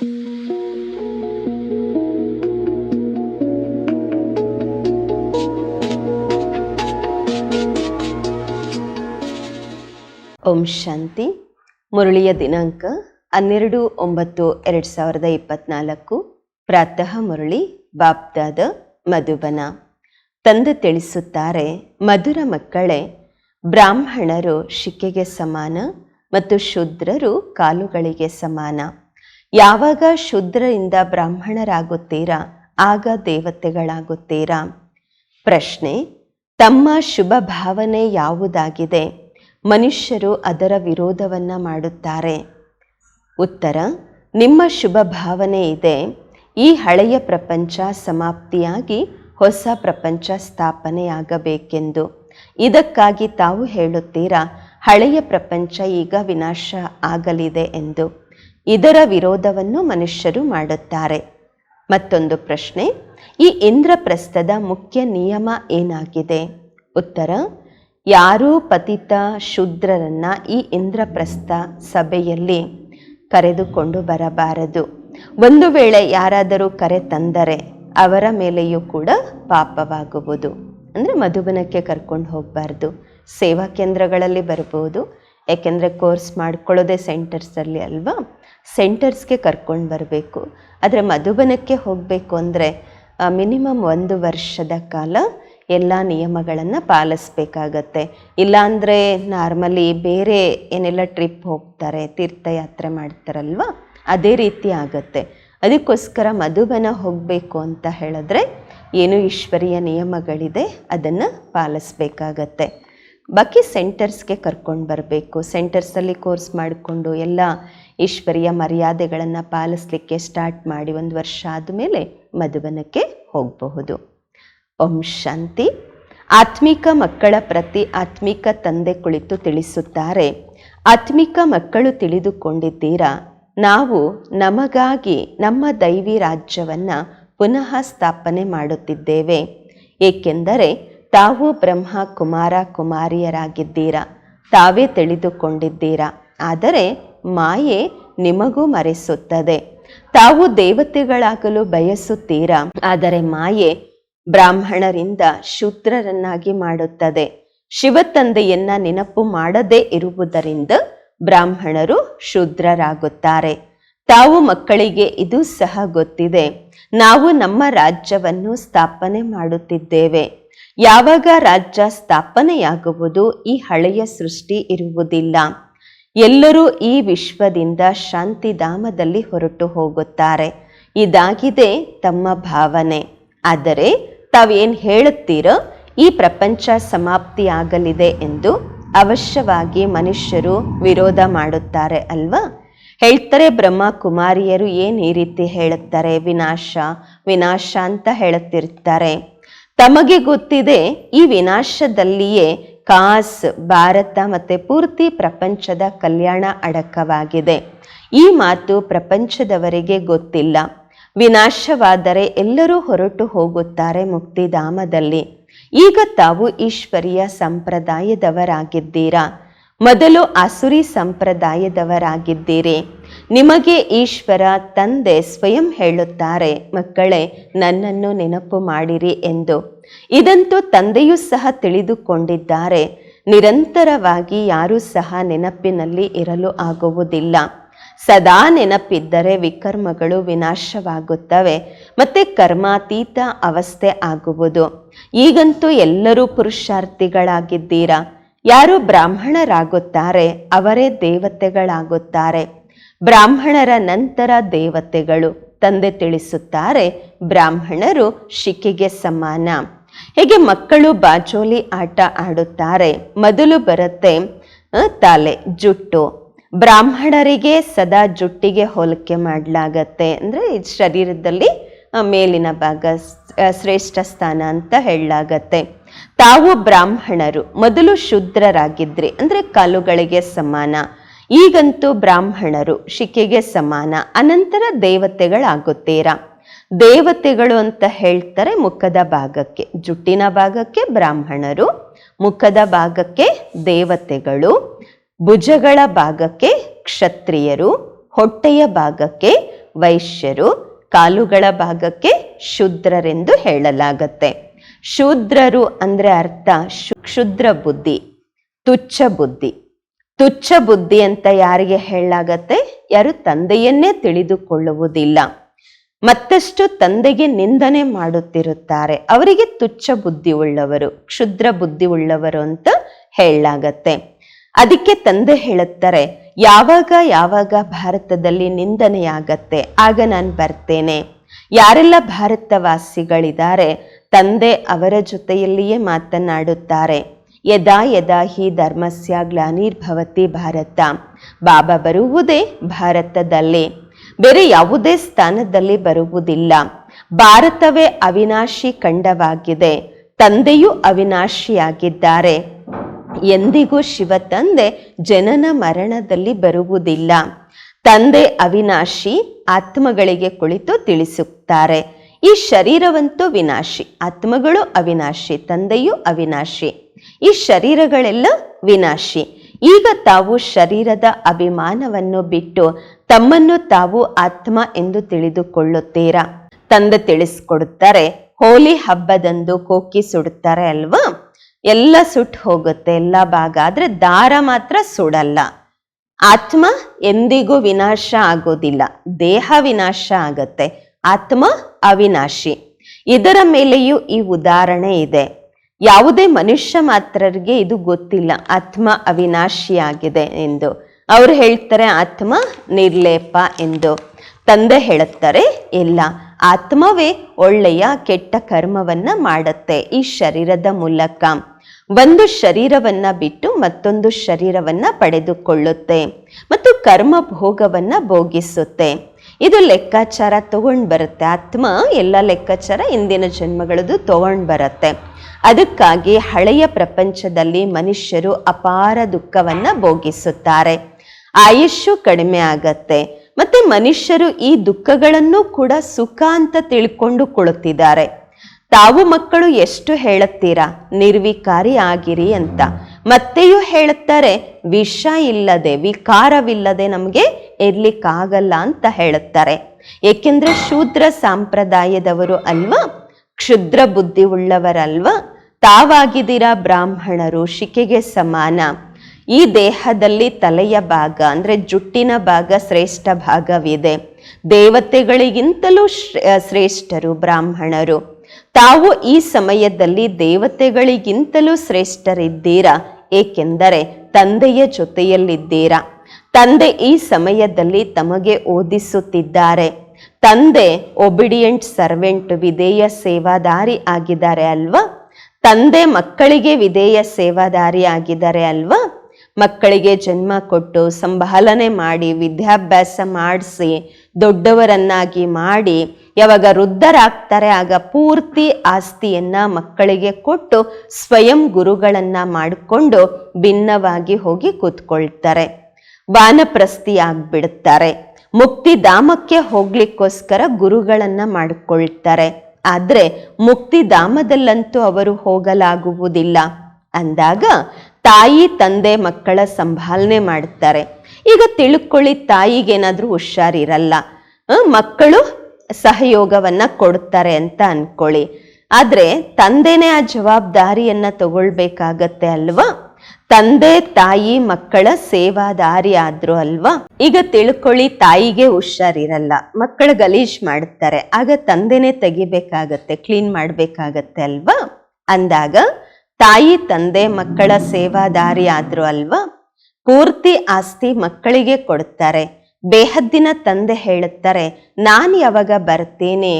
ಓಂ ಶಾಂತಿ. ಮುರಳಿಯ ದಿನಾಂಕ ಹನ್ನೆರಡು ಒಂಬತ್ತು ಎರಡು ಸಾವಿರದ ಇಪ್ಪತ್ನಾಲ್ಕು. ಪ್ರಾತಃ ಮುರಳಿ, ಬಾಪ್ದಾದ ಮಧುಬನ. ತಂದೆ ತಿಳಿಸುತ್ತಾರೆ, ಮಧುರ ಮಕ್ಕಳೇ, ಬ್ರಾಹ್ಮಣರು ಶಿಕೆಗೆ ಸಮಾನ ಮತ್ತು ಶೂದ್ರರು ಕಾಲುಗಳಿಗೆ ಸಮಾನ. ಯಾವಾಗ ಶೂದ್ರರಿಂದ ಬ್ರಾಹ್ಮಣರಾಗುತ್ತೀರಾ, ಆಗ ದೇವತೆಗಳಾಗುತ್ತೀರಾ? ಪ್ರಶ್ನೆ, ತಮ್ಮ ಶುಭ ಭಾವನೆ ಯಾವುದಾಗಿದೆ? ಮನುಷ್ಯರು ಅದರ ವಿರೋಧವನ್ನು ಮಾಡುತ್ತಾರೆ. ಉತ್ತರ, ನಿಮ್ಮ ಶುಭ ಭಾವನೆ ಇದೆ. ಈ ಹಳೆಯ ಪ್ರಪಂಚ ಸಮಾಪ್ತಿಯಾಗಿ ಹೊಸ ಪ್ರಪಂಚ ಸ್ಥಾಪನೆಯಾಗಬೇಕೆಂದು. ಇದಕ್ಕಾಗಿ ತಾವು ಹೇಳುತ್ತೀರಾ, ಹಳೆಯ ಪ್ರಪಂಚ ಈಗ ವಿನಾಶ ಆಗಲಿದೆ ಎಂದು? ಇದರ ವಿರೋಧವನ್ನು ಮನುಷ್ಯರು ಮಾಡುತ್ತಾರೆ. ಮತ್ತೊಂದು ಪ್ರಶ್ನೆ, ಈ ಇಂದ್ರಪ್ರಸ್ಥದ ಮುಖ್ಯ ನಿಯಮ ಏನಾಗಿದೆ? ಉತ್ತರ, ಯಾರೂ ಪತಿತ ಶೂದ್ರರನ್ನ ಈ ಇಂದ್ರಪ್ರಸ್ಥ ಸಭೆಯಲ್ಲಿ ಕರೆದುಕೊಂಡು ಬರಬಾರದು. ಒಂದು ವೇಳೆ ಯಾರಾದರೂ ಕರೆ ತಂದರೆ ಅವರ ಮೇಲೆಯೂ ಕೂಡ ಪಾಪವಾಗುವುದು. ಅಂದರೆ ಮಧುಬನಕ್ಕೆ ಕರ್ಕೊಂಡು ಹೋಗಬಾರ್ದು. ಸೇವಾ ಕೇಂದ್ರಗಳಲ್ಲಿ ಬರ್ಬೋದು ಯಾಕೆಂದರೆ ಕೋರ್ಸ್ ಮಾಡ್ಕೊಳ್ಳೋದೇ ಸೆಂಟರ್ಸಲ್ಲಿ ಅಲ್ವಾ? ಸೆಂಟರ್ಸ್ಗೆ ಕರ್ಕೊಂಡು ಬರಬೇಕು. ಆದರೆ ಮಧುಬನಕ್ಕೆ ಹೋಗಬೇಕು ಅಂದರೆ ಮಿನಿಮಮ್ ಒಂದು ವರ್ಷದ ಕಾಲ ಎಲ್ಲ ನಿಯಮಗಳನ್ನು ಪಾಲಿಸ್ಬೇಕಾಗತ್ತೆ. ಇಲ್ಲಾಂದರೆ ನಾರ್ಮಲಿ ಬೇರೆ ಏನೆಲ್ಲ ಟ್ರಿಪ್ ಹೋಗ್ತಾರೆ, ತೀರ್ಥಯಾತ್ರೆ ಮಾಡ್ತಾರಲ್ವ, ಅದೇ ರೀತಿ ಆಗತ್ತೆ. ಅದಕ್ಕೋಸ್ಕರ ಮಧುಬನ ಹೋಗಬೇಕು ಅಂತ ಹೇಳಿದ್ರೆ ಏನು ಈಶ್ವರಿಯ ನಿಯಮಗಳಿದೆ ಅದನ್ನು ಪಾಲಿಸ್ಬೇಕಾಗತ್ತೆ. ಬಾಕಿ ಸೆಂಟರ್ಸ್ಗೆ ಕರ್ಕೊಂಡು ಬರಬೇಕು. ಸೆಂಟರ್ಸಲ್ಲಿ ಕೋರ್ಸ್ ಮಾಡಿಕೊಂಡು ಎಲ್ಲ ಈಶ್ವರಿಯ ಮರ್ಯಾದೆಗಳನ್ನು ಪಾಲಿಸ್ಲಿಕ್ಕೆ ಸ್ಟಾರ್ಟ್ ಮಾಡಿ ಒಂದು ವರ್ಷ ಆದಮೇಲೆ ಮಧುವನಕ್ಕೆ ಹೋಗಬಹುದು. ಓಂ ಶಾಂತಿ. ಆತ್ಮಿಕ ಮಕ್ಕಳ ಪ್ರತಿ ಆತ್ಮಿಕ ತಂದೆ ಕುಳಿತು ತಿಳಿಸುತ್ತಾರೆ. ಆತ್ಮಿಕ ಮಕ್ಕಳು ತಿಳಿದುಕೊಂಡಿದ್ದೀರಾ? ನಾವು ನಮಗಾಗಿ ನಮ್ಮ ದೈವಿ ರಾಜ್ಯವನ್ನು ಪುನಃ ಸ್ಥಾಪನೆ ಮಾಡುತ್ತಿದ್ದೇವೆ. ಏಕೆಂದರೆ ತಾವು ಬ್ರಹ್ಮ, ಕುಮಾರ, ಕುಮಾರಿಯರಾಗಿದ್ದೀರಾ? ತಾವೇ ತಿಳಿದುಕೊಂಡಿದ್ದೀರಾ? ಆದರೆ ಮಾಯೆ ನಿಮಗೂ ಮರೆಸುತ್ತದೆ. ತಾವು ದೇವತೆಗಳಾಗಲು ಬಯಸುತ್ತೀರಾ? ಆದರೆ ಮಾಯೆ ಬ್ರಾಹ್ಮಣರಿಂದ ಶೂದ್ರರನ್ನಾಗಿ ಮಾಡುತ್ತದೆ. ಶಿವತಂದೆಯನ್ನ ನೆನಪು ಮಾಡದೇ ಇರುವುದರಿಂದ ಬ್ರಾಹ್ಮಣರು ಶೂದ್ರರಾಗುತ್ತಾರೆ. ತಾವು ಮಕ್ಕಳಿಗೆ ಇದು ಸಹ ಗೊತ್ತಿದೆ. ನಾವು ನಮ್ಮ ರಾಜ್ಯವನ್ನು ಸ್ಥಾಪನೆ ಮಾಡುತ್ತಿದ್ದೇವೆ. ಯಾವಾಗ ರಾಜ್ಯ ಸ್ಥಾಪನೆಯಾಗುವುದು ಈ ಹಳೆಯ ಸೃಷ್ಟಿ ಇರುವುದಿಲ್ಲ. ಎಲ್ಲರೂ ಈ ವಿಶ್ವದಿಂದ ಶಾಂತಿಧಾಮದಲ್ಲಿ ಹೊರಟು ಹೋಗುತ್ತಾರೆ. ಇದಾಗಿದೆ ತಮ್ಮ ಭಾವನೆ. ಆದರೆ ತಾವೇನು ಹೇಳುತ್ತೀರೋ ಈ ಪ್ರಪಂಚ ಸಮಾಪ್ತಿಯಾಗಲಿದೆ ಎಂದು ಅವಶ್ಯವಾಗಿ ಮನುಷ್ಯರು ವಿರೋಧ ಮಾಡುತ್ತಾರೆ ಅಲ್ವಾ? ಹೇಳ್ತಾರೆ ಬ್ರಹ್ಮ ಕುಮಾರಿಯರು ಏನು ಈ ರೀತಿ ಹೇಳುತ್ತಾರೆ? ವಿನಾಶ ವಿನಾಶ ಅಂತ ಹೇಳುತ್ತಿರ್ತಾರೆ. ತಮಗೆ ಗೊತ್ತಿದೆ ಈ ವಿನಾಶದಲ್ಲಿಯೇ ಕಾಸ್, ಭಾರತ ಮತ್ತೆ ಪೂರ್ತಿ ಪ್ರಪಂಚದ ಕಲ್ಯಾಣ ಅಡಕವಾಗಿದೆ. ಈ ಮಾತು ಪ್ರಪಂಚದವರಿಗೆ ಗೊತ್ತಿಲ್ಲ. ವಿನಾಶವಾದರೆ ಎಲ್ಲರೂ ಹೊರಟು ಹೋಗುತ್ತಾರೆ ಮುಕ್ತಿಧಾಮದಲ್ಲಿ. ಈಗ ತಾವು ಈಶ್ವರಿಯ ಸಂಪ್ರದಾಯದವರಾಗಿದ್ದೀರಾ? ಮೊದಲು ಅಸುರಿ ಸಂಪ್ರದಾಯದವರಾಗಿದ್ದೀರಿ. ನಿಮಗೆ ಈಶ್ವರ ತಂದೆ ಸ್ವಯಂ ಹೇಳುತ್ತಾರೆ, ಮಕ್ಕಳೇ, ನನ್ನನ್ನು ನೆನಪು ಮಾಡಿರಿ ಎಂದು. ಇದಂತೂ ತಂದೆಯೂ ಸಹ ತಿಳಿದುಕೊಂಡಿದ್ದಾರೆ. ನಿರಂತರವಾಗಿ ಯಾರೂ ಸಹ ನೆನಪಿನಲ್ಲಿ ಇರಲು ಆಗುವುದಿಲ್ಲ. ಸದಾ ನೆನಪಿದ್ದರೆ ವಿಕರ್ಮಗಳು ವಿನಾಶವಾಗುತ್ತವೆ, ಮತ್ತೆ ಕರ್ಮಾತೀತ ಅವಸ್ಥೆ ಆಗುವುದು. ಈಗಂತೂ ಎಲ್ಲರೂ ಪುರುಷಾರ್ಥಿಗಳಾಗಿದ್ದೀರಾ? ಯಾರು ಬ್ರಾಹ್ಮಣರಾಗುತ್ತಾರೆ, ಅವರೇ ದೇವತೆಗಳಾಗುತ್ತಾರೆ. ಬ್ರಾಹ್ಮಣರ ನಂತರ ದೇವತೆಗಳು ತಂದೆ ತಿಳಿಸುತ್ತಾರೆ, ಬ್ರಾಹ್ಮಣರು ಶಿಕೆಗೆ ಸಮಾನ. ಹೇಗೆ ಮಕ್ಕಳು ಬಾಜೋಲಿ ಆಟ ಆಡುತ್ತಾರೆ, ಮೊದಲು ಬರುತ್ತೆ ತಾಲೆ, ಜುಟ್ಟು. ಬ್ರಾಹ್ಮಣರಿಗೆ ಸದಾ ಜುಟ್ಟಿಗೆ ಹೋಲಿಕೆ ಮಾಡಲಾಗತ್ತೆ, ಅಂದರೆ ಶರೀರದಲ್ಲಿ ಮೇಲಿನ ಭಾಗ ಶ್ರೇಷ್ಠ ಸ್ಥಾನ ಅಂತ ಹೇಳಲಾಗತ್ತೆ. ತಾವು ಬ್ರಾಹ್ಮಣರು, ಮೊದಲು ಶೂದ್ರರಾಗಿದ್ರಿ, ಅಂದರೆ ಕಾಲುಗಳಿಗೆ ಸಮಾನ. ಈಗಂತೂ ಬ್ರಾಹ್ಮಣರು ಶಿಕೆಗೆ ಸಮಾನ, ಅನಂತರ ದೇವತೆಗಳಾಗುತ್ತೀರಾ? ದೇವತೆಗಳು ಅಂತ ಹೇಳ್ತಾರೆ ಮುಖದ ಭಾಗಕ್ಕೆ, ಜುಟ್ಟಿನ ಭಾಗಕ್ಕೆ ಬ್ರಾಹ್ಮಣರು, ಮುಖದ ಭಾಗಕ್ಕೆ ದೇವತೆಗಳು, ಭುಜಗಳ ಭಾಗಕ್ಕೆ ಕ್ಷತ್ರಿಯರು, ಹೊಟ್ಟೆಯ ಭಾಗಕ್ಕೆ ವೈಶ್ಯರು, ಕಾಲುಗಳ ಭಾಗಕ್ಕೆ ಶೂದ್ರರೆಂದು ಹೇಳಲಾಗತ್ತೆ. ಶೂದ್ರರು ಅಂದರೆ ಅರ್ಥ ಶು- ಕ್ಷುದ್ರ ಬುದ್ಧಿ, ತುಚ್ಛ ಬುದ್ಧಿ. ತುಚ್ಛ ಬುದ್ಧಿ ಅಂತ ಯಾರಿಗೆ ಹೇಳಲಾಗತ್ತೆ? ಯಾರು ತಂದೆಯನ್ನೇ ತಿಳಿದುಕೊಳ್ಳುವುದಿಲ್ಲ. ಮತ್ತಷ್ಟು ತಂದೆಗೆ ನಿಂದನೆ ಮಾಡುತ್ತಿರುತ್ತಾರೆ. ಅವರಿಗೆ ತುಚ್ಛ ಬುದ್ಧಿ ಉಳ್ಳವರು, ಕ್ಷುದ್ರ ಬುದ್ಧಿ ಉಳ್ಳವರು ಅಂತ ಹೇಳಲಾಗತ್ತೆ. ಅದಕ್ಕೆ ತಂದೆ ಹೇಳುತ್ತಾರೆ, ಯಾವಾಗ ಯಾವಾಗ ಭಾರತದಲ್ಲಿ ನಿಂದನೆಯಾಗತ್ತೆ? ಆಗ ನಾನು ಬರ್ತೇನೆ. ಯಾರೆಲ್ಲ ಭಾರತವಾಸಿಗಳಿದ್ದಾರೆ, ತಂದೆ ಅವರ ಜೊತೆಯಲ್ಲಿಯೇ ಮಾತನಾಡುತ್ತಾರೆ. ಯದಾ ಯದಾ ಹಿ ಧರ್ಮಸ್ಯ ಗ್ಲಾನಿರ್ಭವತಿ ಭಾರತ. ಬಾಬಾ ಬರುವುದೇ ಭಾರತದಲ್ಲಿ. ಬೇರೆ ಯಾವುದೇ ಸ್ಥಾನದಲ್ಲಿ ಬರುವುದಿಲ್ಲ. ಭಾರತವೇ ಅವಿನಾಶಿ ಖಂಡವಾಗಿದೆ. ತಂದೆಯೂ ಅವಿನಾಶಿಯಾಗಿದ್ದಾರೆ. ಎಂದಿಗೂ ಶಿವ ತಂದೆ ಜನನ ಮರಣದಲ್ಲಿ ಬರುವುದಿಲ್ಲ. ತಂದೆ ಅವಿನಾಶಿ ಆತ್ಮಗಳಿಗೆ ಕುಳಿತು ತಿಳಿಸುತ್ತಾರೆ. ಈ ಶರೀರವಂತೂ ವಿನಾಶಿ, ಆತ್ಮಗಳು ಅವಿನಾಶಿ, ತಂದೆಯೂ ಅವಿನಾಶಿ. ಈ ಶರೀರಗಳೆಲ್ಲ ವಿನಾಶಿ. ಈಗ ತಾವು ಶರೀರದ ಅಭಿಮಾನವನ್ನು ಬಿಟ್ಟು ತಮ್ಮನ್ನು ತಾವು ಆತ್ಮ ಎಂದು ತಿಳಿದುಕೊಳ್ಳುತ್ತೀರಾ? ತಂದೆ ತಿಳಿಸ್ಕೊಡುತ್ತಾರೆ, ಹೋಲಿ ಹಬ್ಬದಂದು ಕೋಕಿ ಸುಡುತ್ತಾರೆ ಅಲ್ವಾ? ಎಲ್ಲ ಸುಟ್ಟು ಹೋಗುತ್ತೆ, ಎಲ್ಲ ಭಾಗ. ಆದ್ರೆ ದಾರ ಮಾತ್ರ ಸುಡಲ್ಲ. ಆತ್ಮ ಎಂದಿಗೂ ವಿನಾಶ ಆಗೋದಿಲ್ಲ. ದೇಹ ವಿನಾಶ ಆಗತ್ತೆ. ಆತ್ಮ ಅವಿನಾಶಿ. ಇದರ ಮೇಲೆಯೂ ಈ ಉದಾಹರಣೆ ಇದೆ. ಯಾವುದೇ ಮನುಷ್ಯ ಮಾತ್ರರಿಗೆ ಇದು ಗೊತ್ತಿಲ್ಲ. ಆತ್ಮ ಅವಿನಾಶಿಯಾಗಿದೆ ಎಂದು. ಅವರು ಹೇಳ್ತಾರೆ, ಆತ್ಮ ನಿರ್ಲೇಪ ಎಂದು. ತಂದೆ ಹೇಳುತ್ತಾರೆ, ಇಲ್ಲ, ಆತ್ಮವೇ ಒಳ್ಳೆಯ ಕೆಟ್ಟ ಕರ್ಮವನ್ನ ಮಾಡುತ್ತೆ, ಈ ಶರೀರದ ಮೂಲಕ. ಒಂದು ಶರೀರವನ್ನ ಬಿಟ್ಟು ಮತ್ತೊಂದು ಶರೀರವನ್ನ ಪಡೆದುಕೊಳ್ಳುತ್ತೆ ಮತ್ತು ಕರ್ಮ ಭೋಗವನ್ನ ಭೋಗಿಸುತ್ತೆ. ಇದು ಲೆಕ್ಕಾಚಾರ ತಗೊಂಡು ಬರುತ್ತೆ ಆತ್ಮ ಎಲ್ಲ ಲೆಕ್ಕಾಚಾರ ಇಂದಿನ ಜನ್ಮಗಳದು ತಗೊಂಡು ಬರುತ್ತೆ ಅದಕ್ಕಾಗಿ ಹಳೆಯ ಪ್ರಪಂಚದಲ್ಲಿ ಮನುಷ್ಯರು ಅಪಾರ ದುಃಖವನ್ನ ಭೋಗಿಸುತ್ತಾರೆ. ಆಯುಷ್ಯು ಕಡಿಮೆ ಆಗತ್ತೆ. ಮತ್ತೆ ಮನುಷ್ಯರು ಈ ದುಃಖಗಳನ್ನು ಕೂಡ ಸುಖ ಅಂತ ತಿಳ್ಕೊಂಡು ಕುಳಿತಿದ್ದಾರೆ. ತಾವು ಮಕ್ಕಳು ಎಷ್ಟು ಹೇಳುತ್ತೀರಾ? ನಿರ್ವಿಕಾರಿ ಆಗಿರಿ ಅಂತ. ಮತ್ತೆಯೂ ಹೇಳುತ್ತಾರೆ, ವಿಷ ಇಲ್ಲದೆ, ವಿಕಾರವಿಲ್ಲದೆ ನಮಗೆ ಇರ್ಲಿಕ್ಕಾಗಲ್ಲ ಅಂತ ಹೇಳುತ್ತಾರೆ. ಏಕೆಂದ್ರೆ ಶೂದ್ರ ಸಂಪ್ರದಾಯದವರು ಅಲ್ವಾ? ಕ್ಷುದ್ರ ಬುದ್ಧಿ ಉಳ್ಳವರಲ್ವಾ ತಾವಾಗಿದ್ದೀರಾ ಬ್ರಾಹ್ಮಣರು ಶಿಕೆಗೆ ಸಮಾನ. ಈ ದೇಹದಲ್ಲಿ ತಲೆಯ ಭಾಗ ಅಂದರೆ ಜುಟ್ಟಿನ ಭಾಗ ಶ್ರೇಷ್ಠ ಭಾಗವಿದೆ. ದೇವತೆಗಳಿಗಿಂತಲೂ ಶ್ರೇ- ಶ್ರೇಷ್ಠರು ಬ್ರಾಹ್ಮಣರು. ತಾವು ಈ ಸಮಯದಲ್ಲಿ ದೇವತೆಗಳಿಗಿಂತಲೂ ಶ್ರೇಷ್ಠರಿದ್ದೀರಾ? ಏಕೆಂದರೆ ತಂದೆಯ ಜೊತೆಯಲ್ಲಿದ್ದೀರಾ? ತಂದೆ ಈ ಸಮಯದಲ್ಲಿ ತಮಗೆ ಓದಿಸುತ್ತಿದ್ದಾರೆ. ತಂದೆ ಒಬಿಡಿಯಂಟ್ ಸರ್ವೆಂಟ್ ವಿಧೇಯ ಸೇವಾದಾರಿ ಆಗಿದ್ದಾರೆ ಅಲ್ವಾ? ತಂದೆ ಮಕ್ಕಳಿಗೆ ವಿಧೇಯ ಸೇವಾದಾರಿ ಆಗಿದ್ದಾರೆ ಅಲ್ವಾ? ಮಕ್ಕಳಿಗೆ ಜನ್ಮ ಕೊಟ್ಟು ಸಂಭಾಲನೆ ಮಾಡಿ, ವಿದ್ಯಾಭ್ಯಾಸ ಮಾಡಿಸಿ, ದೊಡ್ಡವರನ್ನಾಗಿ ಮಾಡಿ, ಯಾವಾಗ ವೃದ್ಧರಾಗ್ತಾರೆ ಆಗ ಪೂರ್ತಿ ಆಸ್ತಿಯನ್ನ ಮಕ್ಕಳಿಗೆ ಕೊಟ್ಟು ಸ್ವಯಂ ಗುರುಗಳನ್ನ ಮಾಡಿಕೊಂಡು ಭಿನ್ನವಾಗಿ ಹೋಗಿ ಕೂತ್ಕೊಳ್ತಾರೆ. ವಾನಪ್ರಸ್ಥಿ ಮುಕ್ತಿ ಮುಕ್ತಿಧಾಮಕ್ಕೆ ಹೋಗ್ಲಿಕ್ಕೋಸ್ಕರ ಗುರುಗಳನ್ನ ಮಾಡಿಕೊಳ್ತಾರೆ. ಆದ್ರೆ ಮುಕ್ತಿಧಾಮದಲ್ಲಂತೂ ಅವರು ಹೋಗಲಾಗುವುದಿಲ್ಲ. ಅಂದಾಗ ತಾಯಿ ತಂದೆ ಮಕ್ಕಳ ಸಂಭಾಲನೆ ಮಾಡ್ತಾರೆ. ಈಗ ತಿಳ್ಕೊಳ್ಳಿ ತಾಯಿಗೇನಾದರೂ ಹುಷಾರಿರಲ್ಲ. ಮಕ್ಕಳು ಸಹಯೋಗವನ್ನು ಕೊಡ್ತಾರೆ ಅಂತ ಅನ್ಕೊಳ್ಳಿ. ಆದರೆ ತಂದೆನೇ ಆ ಜವಾಬ್ದಾರಿಯನ್ನು ತಗೊಳ್ಬೇಕಾಗತ್ತೆ ಅಲ್ವಾ? ತಂದೆ, ತಾಯಿ, ಮಕ್ಕಳ ಸೇವಾದಾರಿ ಆದ್ರು ಅಲ್ವಾ? ಈಗ ತಿಳ್ಕೊಳ್ಳಿ, ತಾಯಿಗೆ ಹುಷಾರಿರಲ್ಲ. ಮಕ್ಕಳು ಗಲೀಜ್ ಮಾಡ್ತಾರೆ. ಆಗ ತಂದೆನೇ ತೆಗಿಬೇಕಾಗತ್ತೆ, ಕ್ಲೀನ್ ಮಾಡ್ಬೇಕಾಗತ್ತೆ ಅಲ್ವಾ? ಅಂದಾಗ, ತಾಯಿ, ತಂದೆ, ಮಕ್ಕಳ ಸೇವಾದಾರಿ ಆದ್ರು ಅಲ್ವಾ? ಪೂರ್ತಿ ಆಸ್ತಿ ಮಕ್ಕಳಿಗೆ ಕೊಡ್ತಾರೆ. ಬೇಹದ್ದಿನ ತಂದೆ ಹೇಳುತ್ತಾರೆ, ನಾನು ಯಾವಾಗ ಬರ್ತೀನಿ?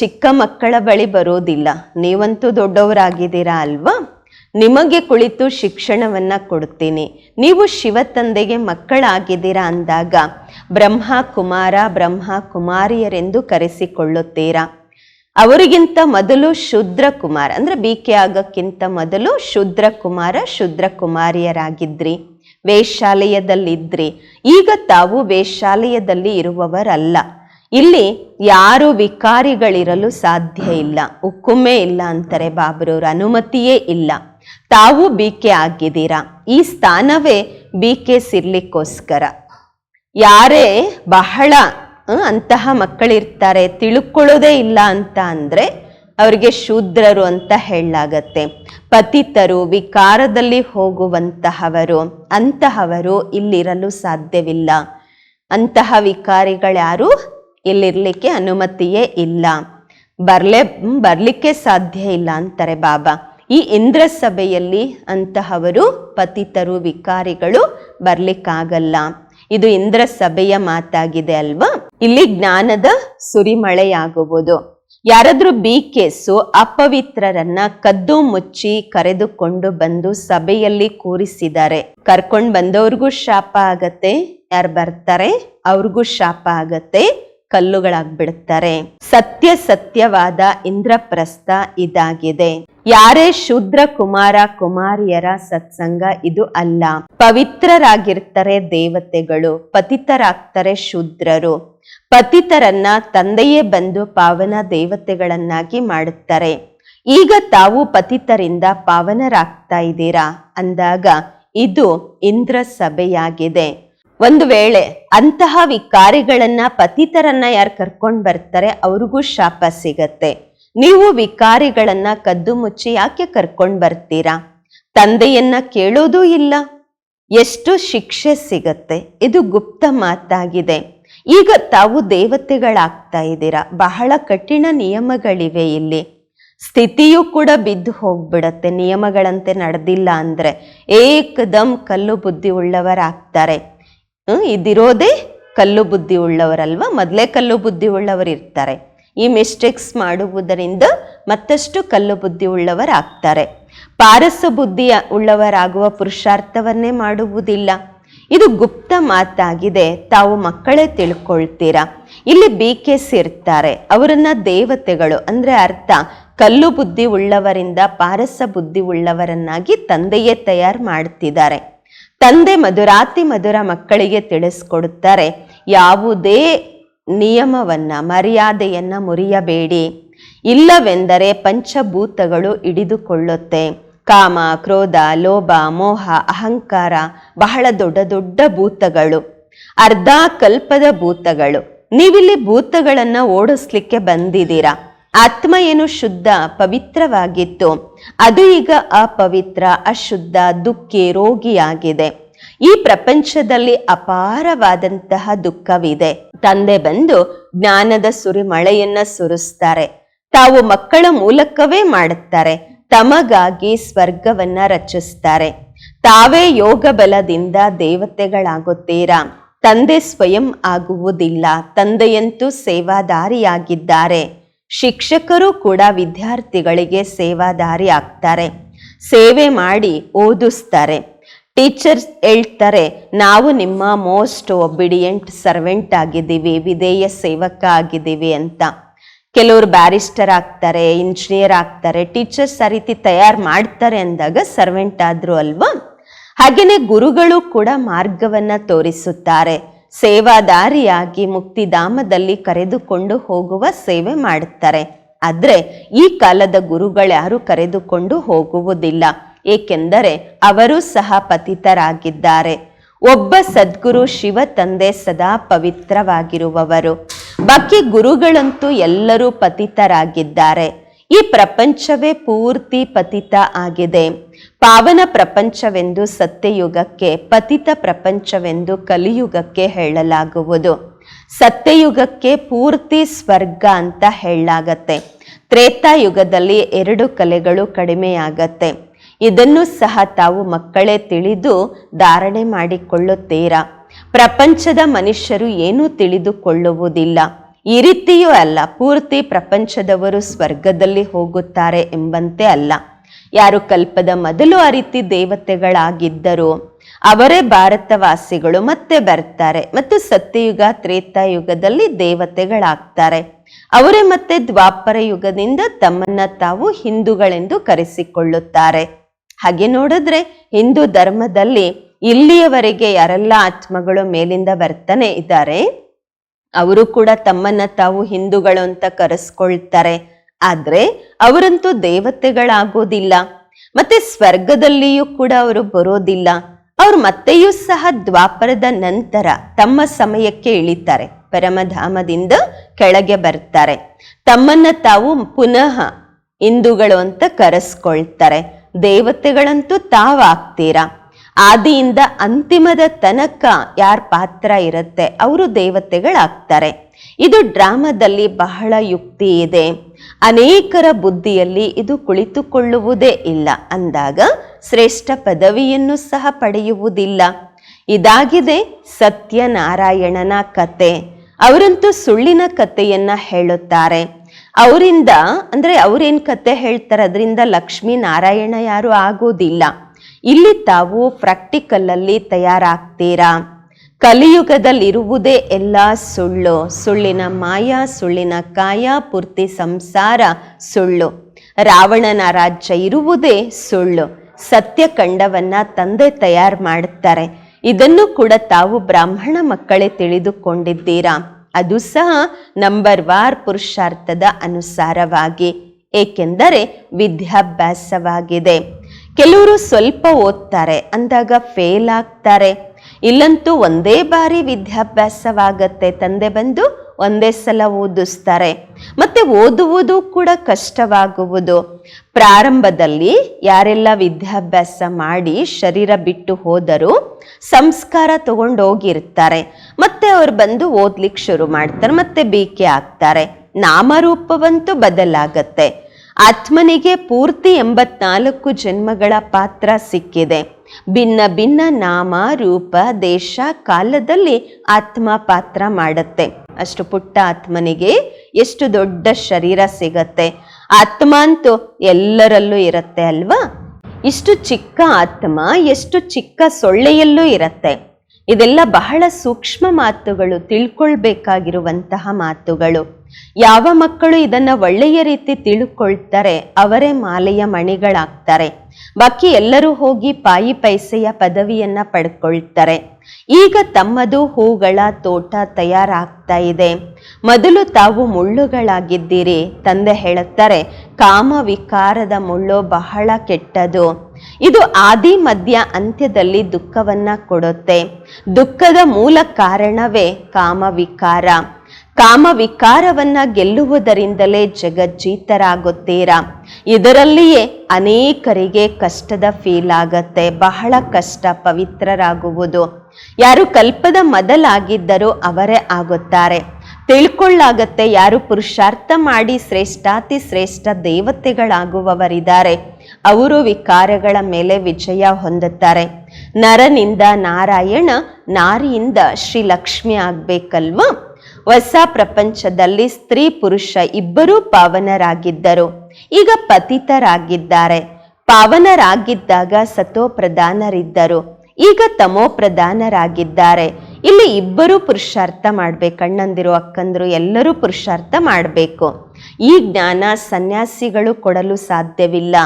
ಚಿಕ್ಕ ಮಕ್ಕಳ ಬಳಿ ಬರೋದಿಲ್ಲ. ನೀವಂತೂ ದೊಡ್ಡವರಾಗಿದ್ದೀರಾ ಅಲ್ವಾ? ನಿಮಗೆ ಕುಳಿತು ಶಿಕ್ಷಣವನ್ನ ಕೊಡ್ತೀನಿ. ನೀವು ಶಿವ ತಂದೆಗೆ ಮಕ್ಕಳಾಗಿದ್ದೀರಾ ಅಂದಾಗ, ಬ್ರಹ್ಮ ಕುಮಾರ ಬ್ರಹ್ಮ ಕುಮಾರಿಯರೆಂದು ಕರೆಸಿಕೊಳ್ಳುತ್ತೀರಾ? ಅವರಿಗಿಂತ ಮೊದಲು ಶುದ್ರ ಕುಮಾರ, ಅಂದ್ರೆ ಕೆ ಆಗಕ್ಕಿಂತ ಮೊದಲು ಶುದ್ರ ಕುಮಾರ, ಶುದ್ರ ಕುಮಾರಿಯರಾಗಿದ್ರಿ. ವೇಶ್ಯಾಲಯದಲ್ಲಿದ್ರಿ. ಈಗ ತಾವು ವೇಶ್ಯಾಲಯದಲ್ಲಿ ಇರುವವರಲ್ಲ. ಇಲ್ಲಿ ಯಾರು ವಿಕಾರಿಗಳಿರಲು ಸಾಧ್ಯ ಇಲ್ಲ. ಉಕ್ಕುಮೆ ಇಲ್ಲ ಅಂತಾರೆ ಬಾಬ್ರವ್ರ ಅನುಮತಿಯೇ ಇಲ್ಲ. ತಾವು ಬೀಕೆ ಆಗಿದ್ದೀರಾ? ಈ ಸ್ಥಾನವೇ ಬೀಕೆ ಸಿರ್ಲಿಕ್ಕೋಸ್ಕರ. ಯಾರೇ ಬಹಳ ಅಂತಹ ಮಕ್ಕಳಿರ್ತಾರೆ, ತಿಳ್ಕೊಳ್ಳೋದೇ ಇಲ್ಲ ಅಂತ ಅಂದರೆ ಅವರಿಗೆ ಶೂದ್ರರು ಅಂತ ಹೇಳಲಾಗತ್ತೆ. ಪತಿತರು ವಿಕಾರದಲ್ಲಿ ಹೋಗುವಂತಹವರು, ಅಂತಹವರು ಇಲ್ಲಿರಲು ಸಾಧ್ಯವಿಲ್ಲ. ಅಂತಹ ವಿಕಾರಿಗಳ್ಯಾರು ಇಲ್ಲಿರಲಿಕ್ಕೆ ಅನುಮತಿಯೇ ಇಲ್ಲ. ಬರಲೇ, ಬರ್ಲಿಕ್ಕೆ ಸಾಧ್ಯ ಇಲ್ಲ ಅಂತಾರೆ ಬಾಬಾ. ಈ ಇಂದ್ರ ಸಭೆಯಲ್ಲಿ ಅಂತಹವರು ಪತಿತರು, ವಿಕಾರಿಗಳು ಬರ್ಲಿಕ್ಕಾಗಲ್ಲ. ಇದು ಇಂದ್ರ ಸಭೆಯ ಮಾತಾಗಿದೆ ಅಲ್ವಾ? ಇಲ್ಲಿ ಜ್ಞಾನದ ಸುರಿಮಳೆಯಾಗುವುದು. ಯಾರಾದ್ರೂ ಬಿ ಕೇಸು ಅಪವಿತ್ರರನ್ನ ಕದ್ದು ಮುಚ್ಚಿ ಕರೆದುಕೊಂಡು ಬಂದು ಸಭೆಯಲ್ಲಿ ಕೂರಿಸಿದ್ದಾರೆ. ಕರ್ಕೊಂಡು ಬಂದವ್ರಿಗೂ ಶಾಪ ಆಗತ್ತೆ, ಯಾರು ಬರ್ತಾರೆ ಅವ್ರಿಗೂ ಶಾಪ ಆಗತ್ತೆ, ಕಲ್ಲುಗಳಾಗ್ಬಿಡ್ತಾರೆ. ಸತ್ಯ ಸತ್ಯವಾದ ಇಂದ್ರಪ್ರಸ್ಥ ಇದಾಗಿದೆ. ಯಾರೇ ಶೂದ್ರ ಕುಮಾರ ಕುಮಾರಿಯರ ಸತ್ಸಂಗ ಇದು ಅಲ್ಲ. ಪವಿತ್ರರಾಗಿರ್ತಾರೆ ದೇವತೆಗಳು, ಪತಿತರಾಗ್ತಾರೆ ಶೂದ್ರರು. ಪತಿತರನ್ನ ತಂದೆಯೇ ಬಂದು ಪಾವನ ದೇವತೆಗಳನ್ನಾಗಿ ಮಾಡುತ್ತಾರೆ. ಈಗ ತಾವು ಪತಿತರಿಂದ ಪಾವನರಾಗ್ತಾ ಇದ್ದೀರಾ? ಅಂದಾಗ, ಇದು ಇಂದ್ರ ಸಭೆಯಾಗಿದೆ ಒಂದು ವೇಳೆ ಅಂತಹ ವಿಕಾರಿಗಳನ್ನ ಪತಿತರನ್ನ ಯಾರು ಕರ್ಕೊಂಡು ಬರ್ತಾರೆ, ಅವ್ರಿಗೂ ಶಾಪ ಸಿಗತ್ತೆ. ನೀವು ವಿಕಾರಿಗಳನ್ನ ಕದ್ದು ಮುಚ್ಚಿ ಯಾಕೆ ಕರ್ಕೊಂಡು ಬರ್ತೀರಾ? ತಂದೆಯನ್ನ ಕೇಳೋದೂ ಇಲ್ಲ. ಎಷ್ಟು ಶಿಕ್ಷೆ ಸಿಗತ್ತೆ? ಇದು ಗುಪ್ತ ಮಾತಾಗಿದೆ. ಈಗ ತಾವು ದೇವತೆಗಳಾಗ್ತಾ ಇದ್ದೀರಾ? ಬಹಳ ಕಠಿಣ ನಿಯಮಗಳಿವೆ ಇಲ್ಲಿ. ಸ್ಥಿತಿಯೂ ಕೂಡ ಬಿದ್ದು ಹೋಗ್ಬಿಡತ್ತೆ. ನಿಯಮಗಳಂತೆ ನಡೆದಿಲ್ಲ ಅಂದ್ರೆ ಏಕದಮ್ ಕಲ್ಲು ಬುದ್ಧಿ ಉಳ್ಳವರಾಗ್ತಾರೆ. ಇದಿರೋದೇ ಕಲ್ಲು ಬುದ್ಧಿ ಉಳ್ಳವರಲ್ವ? ಮೊದಲೇ ಕಲ್ಲು ಬುದ್ಧಿ ಉಳ್ಳವರು ಇರ್ತಾರೆ ಈ ಮಿಸ್ಟೇಕ್ಸ್ ಮಾಡುವುದರಿಂದ ಮತ್ತಷ್ಟು ಕಲ್ಲು ಬುದ್ಧಿ ಉಳ್ಳವರಾಗ್ತಾರೆ. ಪಾರಸ ಬುದ್ಧಿಯ ಉಳ್ಳವರಾಗುವ ಪುರುಷಾರ್ಥವನ್ನೇ ಮಾಡುವುದಿಲ್ಲ. ಇದು ಗುಪ್ತ ಮಾತಾಗಿದೆ. ತಾವು ಮಕ್ಕಳೇ ತಿಳ್ಕೊಳ್ತೀರಾ? ಇಲ್ಲಿ ಬಿ ಕೆ ಇರ್ತಾರೆ ಅವರನ್ನ ದೇವತೆಗಳು, ಅಂದ್ರೆ ಅರ್ಥ, ಕಲ್ಲು ಬುದ್ಧಿ ಉಳ್ಳವರಿಂದ ಪಾರಸ ಬುದ್ಧಿ ಉಳ್ಳವರನ್ನಾಗಿ ತಂದೆಯೇ ತಯಾರು ಮಾಡ್ತಿದ್ದಾರೆ. ತಂದೆ ಮಧುರಾತಿ ಮಧುರ ಮಕ್ಕಳಿಗೆ ತಿಳಿಸ್ಕೊಡುತ್ತಾರೆ, ಯಾವುದೇ ನಿಯಮವನ್ನ, ಮರ್ಯಾದೆಯನ್ನ ಮುರಿಯಬೇಡಿ. ಇಲ್ಲವೆಂದರೆ ಪಂಚಭೂತಗಳು ಹಿಡಿದುಕೊಳ್ಳುತ್ತೆ. ಕಾಮ, ಕ್ರೋಧ, ಲೋಭ, ಮೋಹ, ಅಹಂಕಾರ ಬಹಳ ದೊಡ್ಡ ದೊಡ್ಡ ಭೂತಗಳು. ಅರ್ಧ ಕಲ್ಪದ ಭೂತಗಳು. ನೀವಿಲ್ಲಿ ಭೂತಗಳನ್ನು ಓಡಿಸ್ಲಿಕ್ಕೆ ಬಂದಿದ್ದೀರಾ? ಆತ್ಮ ಏನು ಶುದ್ಧ, ಪವಿತ್ರವಾಗಿತ್ತು. ಅದು ಈಗ ಅಪವಿತ್ರ, ಅಶುದ್ಧ, ದುಃಖಿ, ರೋಗಿಯಾಗಿದೆ. ಈ ಪ್ರಪಂಚದಲ್ಲಿ ಅಪಾರವಾದಂತಹ ದುಃಖವಿದೆ. ತಂದೆ ಬಂದು ಜ್ಞಾನದ ಸುರಿಮಳೆಯನ್ನ ಸುರಿಸ್ತಾರೆ. ತಾವು ಮಕ್ಕಳ ಮೂಲಕವೇ ಮಾಡುತ್ತಾರೆ. ತಮಗಾಗಿ ಸ್ವರ್ಗವನ್ನ ರಚಿಸ್ತಾರೆ. ತಾವೇ ಯೋಗ ಬಲದಿಂದ ದೇವತೆಗಳಾಗುತ್ತೀರಾ? ತಂದೆ ಸ್ವಯಂ ಆಗುವುದಿಲ್ಲ. ತಂದೆಯಂತೂ ಸೇವಾದಾರಿಯಾಗಿದ್ದಾರೆ. ಶಿಕ್ಷಕರು ಕೂಡ ವಿದ್ಯಾರ್ಥಿಗಳಿಗೆ ಸೇವಾದಾರಿ ಆಗ್ತಾರೆ ಸೇವೆ ಮಾಡಿ ಓದಿಸ್ತಾರೆ. ಟೀಚರ್ಸ್ ಹೇಳ್ತಾರೆ, ನಾವು ನಿಮ್ಮ ಮೋಸ್ಟ್ ಒಬಿಡಿಯಂಟ್ ಸರ್ವೆಂಟ್ ಆಗಿದ್ದೀವಿ, ವಿಧೇಯ ಸೇವಕ ಆಗಿದ್ದೀವಿ ಅಂತ. ಕೆಲವರು ಬ್ಯಾರಿಸ್ಟರ್ ಆಗ್ತಾರೆ, ಇಂಜಿನಿಯರ್ ಆಗ್ತಾರೆ, ಟೀಚರ್ಸ್ ಆ ರೀತಿ ತಯಾರು ಮಾಡ್ತಾರೆ ಅಂದಾಗ ಸರ್ವೆಂಟ್ ಆದ್ರು ಅಲ್ವಾ? ಹಾಗೆಯೇ ಗುರುಗಳು ಕೂಡ ಮಾರ್ಗವನ್ನ ತೋರಿಸುತ್ತಾರೆ. ಸೇವಾದಾರಿಯಾಗಿ ಮುಕ್ತಿಧಾಮದಲ್ಲಿ ಕರೆದುಕೊಂಡು ಹೋಗುವ ಸೇವೆ ಮಾಡುತ್ತಾರೆ ಆದರೆ ಈ ಕಾಲದ ಗುರುಗಳ್ಯಾರು ಕರೆದುಕೊಂಡು ಹೋಗುವುದಿಲ್ಲ. ಏಕೆಂದರೆ ಅವರು ಸಹ ಪತಿತರಾಗಿದ್ದಾರೆ. ಒಬ್ಬ ಸದ್ಗುರು ಶಿವ ತಂದೆ ಸದಾ ಪವಿತ್ರವಾಗಿರುವವರು. ಬಾಕಿ ಗುರುಗಳಂತೂ ಎಲ್ಲರೂ ಪತಿತರಾಗಿದ್ದಾರೆ. ಈ ಪ್ರಪಂಚವೇ ಪೂರ್ತಿ ಪತಿತ ಆಗಿದೆ. ಪಾವನ ಪ್ರಪಂಚವೆಂದು ಸತ್ಯಯುಗಕ್ಕೆ, ಪತಿತ ಪ್ರಪಂಚವೆಂದು ಕಲಿಯುಗಕ್ಕೆ ಹೇಳಲಾಗುವುದು. ಸತ್ಯಯುಗಕ್ಕೆ ಪೂರ್ತಿ ಸ್ವರ್ಗ ಅಂತ ಹೇಳಲಾಗತ್ತೆ. ತ್ರೇತಾಯುಗದಲ್ಲಿ ಎರಡು ಕಲೆಗಳು ಕಡಿಮೆಯಾಗತ್ತೆ. ಇದನ್ನು ಸಹ ತಾವು ಮಕ್ಕಳೇ ತಿಳಿದು ಧಾರಣೆ ಮಾಡಿಕೊಳ್ಳುತ್ತೀರಾ? ಪ್ರಪಂಚದ ಮನುಷ್ಯರು ಏನೂ ತಿಳಿದುಕೊಳ್ಳುವುದಿಲ್ಲ. ಈ ರೀತಿಯೂ ಅಲ್ಲ, ಪೂರ್ತಿ ಪ್ರಪಂಚದವರು ಸ್ವರ್ಗದಲ್ಲಿ ಹೋಗುತ್ತಾರೆ ಎಂಬಂತೆ ಅಲ್ಲ. ಯಾರು ಕಲ್ಪದ ಮೊದಲು ಆ ರೀತಿ ದೇವತೆಗಳಾಗಿದ್ದರು ಅವರೇ ಭಾರತವಾಸಿಗಳು ಮತ್ತೆ ಬರ್ತಾರೆ ಮತ್ತು ಸತ್ಯಯುಗ, ತ್ರೇತಾಯುಗದಲ್ಲಿ ದೇವತೆಗಳಾಗ್ತಾರೆ. ಅವರೇ ಮತ್ತೆ ದ್ವಾಪರ ಯುಗದಿಂದ ತಮ್ಮನ್ನ ತಾವು ಹಿಂದೂಗಳೆಂದು ಕರೆಸಿಕೊಳ್ಳುತ್ತಾರೆ. ಹಾಗೆ ನೋಡಿದ್ರೆ ಹಿಂದೂ ಧರ್ಮದಲ್ಲಿ ಇಲ್ಲಿಯವರೆಗೆ ಯಾರೆಲ್ಲ ಆತ್ಮಗಳು ಮೇಲಿಂದ ಬರ್ತಾನೆ ಇದ್ದಾರೆ, ಅವರು ಕೂಡ ತಮ್ಮನ್ನ ತಾವು ಹಿಂದೂಗಳು ಅಂತ ಕರೆಸ್ಕೊಳ್ತಾರೆ. ಆದ್ರೆ ಅವರಂತೂ ದೇವತೆಗಳಾಗೋದಿಲ್ಲ, ಮತ್ತೆ ಸ್ವರ್ಗದಲ್ಲಿಯೂ ಕೂಡ ಅವರು ಬರೋದಿಲ್ಲ. ಅವ್ರು ಮತ್ತೆಯೂ ಸಹ ದ್ವಾಪರದ ನಂತರ ತಮ್ಮ ಸಮಯಕ್ಕೆ ಇಳಿತಾರೆ, ಪರಮಧಾಮದಿಂದ ಕೆಳಗೆ ಬರ್ತಾರೆ. ತಮ್ಮನ್ನ ತಾವು ಪುನಃ ಹಿಂದೂಗಳು ಅಂತ ಕರೆಸ್ಕೊಳ್ತಾರೆ. ದೇವತೆಗಳಂತೂ ತಾವಾಗ್ತೀರಾ? ಆದಿಯಿಂದ ಅಂತಿಮದ ತನಕ ಯಾರ ಪಾತ್ರ ಇರುತ್ತೆ? ಅವರು ದೇವತೆಗಳಾಗ್ತಾರೆ. ಇದು ಡ್ರಾಮಾದಲ್ಲಿ ಬಹಳ ಯುಕ್ತಿ ಇದೆ. ಅನೇಕರ ಬುದ್ಧಿಯಲ್ಲಿ ಇದು ಕುಳಿತುಕೊಳ್ಳುವುದೇ ಇಲ್ಲ. ಅಂದಾಗ ಶ್ರೇಷ್ಠ ಪದವಿಯನ್ನು ಸಹ ಪಡೆಯುವುದಿಲ್ಲ. ಇದಾಗಿದೆ ಸತ್ಯನಾರಾಯಣನ ಕತೆ. ಅವರಂತೂ ಸುಳ್ಳಿನ ಕಥೆಯನ್ನ ಹೇಳುತ್ತಾರೆ. ಅವರಿಂದ, ಅಂದ್ರೆ ಅವ್ರೇನ್ ಕತೆ ಹೇಳ್ತಾರೆ, ಅದರಿಂದ ಲಕ್ಷ್ಮೀ ನಾರಾಯಣ ಯಾರು ಆಗೋದಿಲ್ಲ. ಇಲ್ಲಿ ತಾವು ಪ್ರಾಕ್ಟಿಕಲ್ ಅಲ್ಲಿ ತಯಾರಾಗ್ತೀರಾ? ಕಲಿಯುಗದಲ್ಲಿರುವುದೇ ಎಲ್ಲ ಸುಳ್ಳು. ಸುಳ್ಳಿನ ಮಾಯ, ಸುಳ್ಳಿನ ಕಾಯ, ಪೂರ್ತಿ ಸಂಸಾರ ಸುಳ್ಳು. ರಾವಣನ ರಾಜ್ಯ ಇರುವುದೇ ಸುಳ್ಳು. ಸತ್ಯ ಕಂಡವನ್ನ ತಂದೆ ತಯಾರು ಮಾಡುತ್ತಾರೆ ಇದನ್ನು ಕೂಡ ತಾವು ಬ್ರಾಹ್ಮಣ ಮಕ್ಕಳೇ ತಿಳಿದುಕೊಂಡಿದ್ದೀರಾ? ಅದು ಸಹ ನಂಬರ್ ವಾರ್ ಪುರುಷಾರ್ಥದ ಅನುಸಾರವಾಗಿ, ಏಕೆಂದರೆ ವಿದ್ಯಾಭ್ಯಾಸವಾಗಿದೆ. ಕೆಲವರು ಸ್ವಲ್ಪ ಓದ್ತಾರೆ, ಅಂದಾಗ ಫೇಲ್ ಆಗ್ತಾರೆ. ಇಲ್ಲಂತೂ ಒಂದೇ ಬಾರಿ ವಿದ್ಯಾಭ್ಯಾಸವಾಗತ್ತೆ, ತಂದೆ ಬಂದು ಒಂದೇ ಸಲ ಓದಿಸ್ತಾರೆ. ಮತ್ತೆ ಓದುವುದು ಕೂಡ ಕಷ್ಟವಾಗುವುದು. ಪ್ರಾರಂಭದಲ್ಲಿ ಯಾರೆಲ್ಲ ವಿದ್ಯಾಭ್ಯಾಸ ಮಾಡಿ ಶರೀರ ಬಿಟ್ಟು ಹೋದರೂ ಸಂಸ್ಕಾರ ತಗೊಂಡೋಗಿರ್ತಾರೆ. ಮತ್ತೆ ಅವ್ರು ಬಂದು ಓದ್ಲಿಕ್ಕೆ ಶುರು ಮಾಡ್ತಾರೆ, ಮತ್ತೆ ಬೇಕೆ ಆಗ್ತಾರೆ. ನಾಮರೂಪವಂತೂ ಬದಲಾಗತ್ತೆ. ಆತ್ಮನಿಗೆ ಪೂರ್ತಿ ಎಂಬತ್ನಾಲ್ಕು ಜನ್ಮಗಳ ಪಾತ್ರ ಸಿಕ್ಕಿದೆ. ಭಿನ್ನ ಭಿನ್ನ ನಾಮ ರೂಪ ದೇಶ ಕಾಲದಲ್ಲಿ ಆತ್ಮ ಪಾತ್ರ ಮಾಡುತ್ತೆ. ಅಷ್ಟು ಪುಟ್ಟ ಆತ್ಮನಿಗೆ ಎಷ್ಟು ದೊಡ್ಡ ಶರೀರ ಸಿಗತ್ತೆ. ಆತ್ಮ ಅಂತೂ ಎಲ್ಲರಲ್ಲೂ ಇರುತ್ತೆ ಅಲ್ವಾ? ಇಷ್ಟು ಚಿಕ್ಕ ಆತ್ಮ, ಎಷ್ಟು ಚಿಕ್ಕ ಸೊಳ್ಳೆಯಲ್ಲೂ ಇರತ್ತೆ. ಇದೆಲ್ಲ ಬಹಳ ಸೂಕ್ಷ್ಮ ಮಾತುಗಳು, ತಿಳ್ಕೊಳ್ಬೇಕಾಗಿರುವಂತಹ ಮಾತುಗಳು. ಯಾವ ಮಕ್ಕಳು ಇದನ್ನ ಒಳ್ಳೆಯ ರೀತಿ ತಿಳುಕೊಳ್ತಾರೆ, ಅವರೇ ಮಾಲೆಯ ಮಣಿಗಳಾಗ್ತಾರೆ. ಬಾಕಿ ಎಲ್ಲರೂ ಹೋಗಿ ಪಾಯಿ ಪೈಸೆಯ ಪದವಿಯನ್ನ ಪಡ್ಕೊಳ್ತಾರೆ. ಈಗ ತಮ್ಮದು ಹೂಗಳ ತೋಟ ತಯಾರಾಗ್ತಾ ಇದೆ. ಮೊದಲು ತಾವು ಮುಳ್ಳುಗಳಾಗಿದ್ದೀರಿ, ತಂದೆ ಹೇಳುತ್ತಾರೆ, ಕಾಮ ವಿಕಾರದ ಮುಳ್ಳು ಬಹಳ ಕೆಟ್ಟದು. ಇದು ಆದಿ, ಮಧ್ಯ, ಅಂತ್ಯದಲ್ಲಿ ದುಃಖವನ್ನ ಕೊಡುತ್ತೆ. ದುಃಖದ ಮೂಲ ಕಾರಣವೇ ಕಾಮ ವಿಕಾರ. ಕಾಮ ವಿಕಾರವನ್ನ ಗೆಲ್ಲುವುದರಿಂದಲೇ ಜಗಜ್ಜೀತರಾಗುತ್ತೀರಾ? ಇದರಲ್ಲಿಯೇ ಅನೇಕರಿಗೆ ಕಷ್ಟದ ಫೀಲ್ ಆಗತ್ತೆ, ಬಹಳ ಕಷ್ಟ ಪವಿತ್ರರಾಗುವುದು. ಯಾರು ಕಲ್ಪದ ಮೊದಲಾಗಿದ್ದರೂ ಅವರೇ ಆಗುತ್ತಾರೆ. ತಿಳ್ಕೊಳ್ಳಾಗತ್ತೆ, ಯಾರು ಪುರುಷಾರ್ಥ ಮಾಡಿ ಶ್ರೇಷ್ಠಾತಿ ಶ್ರೇಷ್ಠ ದೇವತೆಗಳಾಗುವವರಿದ್ದಾರೆ. ಅವರು ವಿಕಾರಗಳ ಮೇಲೆ ವಿಜಯ ಹೊಂದುತ್ತಾರೆ. ನರನಿಂದ ನಾರಾಯಣ ನಾರಿಯಿಂದ ಶ್ರೀ ಲಕ್ಷ್ಮಿ ಆಗ್ಬೇಕಲ್ವಾ? ಹೊಸ ಪ್ರಪಂಚದಲ್ಲಿ ಸ್ತ್ರೀ ಪುರುಷ ಇಬ್ಬರೂ ಪಾವನರಾಗಿದ್ದರು. ಈಗ ಪತಿತರಾಗಿದ್ದಾರೆ. ಪಾವನರಾಗಿದ್ದಾಗ ಸತೋ ಪ್ರಧಾನರಿದ್ದರು. ಈಗ ತಮೋ ಪ್ರಧಾನರಾಗಿದ್ದಾರೆ. ಇಲ್ಲಿ ಇಬ್ಬರು ಪುರುಷಾರ್ಥ ಮಾಡ್ಬೇಕು. ಅಣ್ಣಂದಿರು, ಅಕ್ಕಂದಿರು ಎಲ್ಲರೂ ಪುರುಷಾರ್ಥ ಮಾಡಬೇಕು. ಈ ಜ್ಞಾನ ಸನ್ಯಾಸಿಗಳು ಕೊಡಲು ಸಾಧ್ಯವಿಲ್ಲ.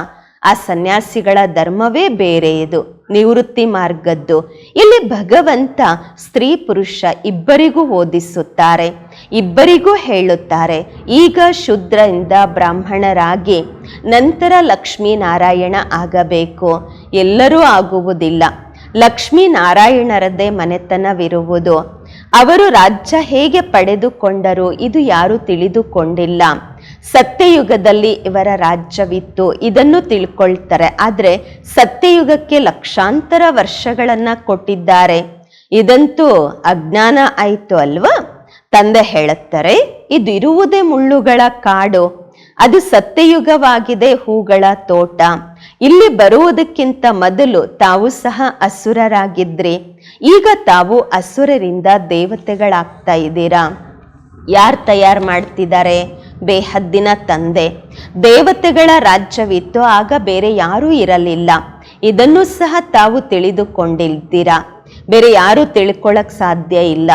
ಆ ಸನ್ಯಾಸಿಗಳ ಧರ್ಮವೇ ಬೇರೆಯದು ನಿವೃತ್ತಿ ಮಾರ್ಗದ್ದು. ಇಲ್ಲಿ ಭಗವಂತ ಸ್ತ್ರೀ ಪುರುಷ ಇಬ್ಬರಿಗೂ ಓದಿಸುತ್ತಾರೆ. ಇಬ್ಬರಿಗೂ ಹೇಳುತ್ತಾರೆ, ಈಗ ಶುದ್ರಿಂದ ಬ್ರಾಹ್ಮಣರಾಗಿ ನಂತರ ಲಕ್ಷ್ಮೀನಾರಾಯಣ ಆಗಬೇಕು. ಎಲ್ಲರೂ ಆಗುವುದಿಲ್ಲ. ಲಕ್ಷ್ಮೀ ನಾರಾಯಣರದೇ ಮನೆತನವಿರುವುದು. ಅವರು ರಾಜ್ಯ ಹೇಗೆ ಪಡೆದುಕೊಂಡರು, ಇದು ಯಾರು ತಿಳಿದುಕೊಂಡಿಲ್ಲ. ಸತ್ಯಯುಗದಲ್ಲಿ ಇವರ ರಾಜ್ಯವಿತ್ತು. ಇದನ್ನು ತಿಳ್ಕೊಳ್ತಾರೆ. ಆದರೆ ಸತ್ಯಯುಗಕ್ಕೆ ಲಕ್ಷಾಂತರ ವರ್ಷಗಳನ್ನು ಕೊಟ್ಟಿದ್ದಾರೆ. ಇದಂತೂ ಅಜ್ಞಾನ ಆಯಿತು ಅಲ್ವಾ? ತಂದೆ ಹೇಳುತ್ತಾರೆ, ಇದಿರುವುದೇ ಮುಳ್ಳುಗಳ ಕಾಡು. ಅದು ಸತ್ಯಯುಗವಾಗಿದೆ ಹೂಗಳ ತೋಟ. ಇಲ್ಲಿ ಬರುವುದಕ್ಕಿಂತ ಮೊದಲು ತಾವು ಸಹ ಅಸುರರಾಗಿದ್ರಿ. ಈಗ ತಾವು ಅಸುರರಿಂದ ದೇವತೆಗಳಾಗ್ತಾ ಇದ್ದೀರಾ? ಯಾರು ತಯಾರು ಮಾಡ್ತಿದ್ದಾರೆ? ಬೇಹದ್ದಿನ ತಂದೆ. ದೇವತೆಗಳ ರಾಜ್ಯವಿತ್ತು, ಆಗ ಬೇರೆ ಯಾರೂ ಇರಲಿಲ್ಲ. ಇದನ್ನು ಸಹ ತಾವು ತಿಳಿದುಕೊಂಡಿದ್ದೀರಾ? ಬೇರೆ ಯಾರೂ ತಿಳ್ಕೊಳಕ್ ಸಾಧ್ಯ ಇಲ್ಲ.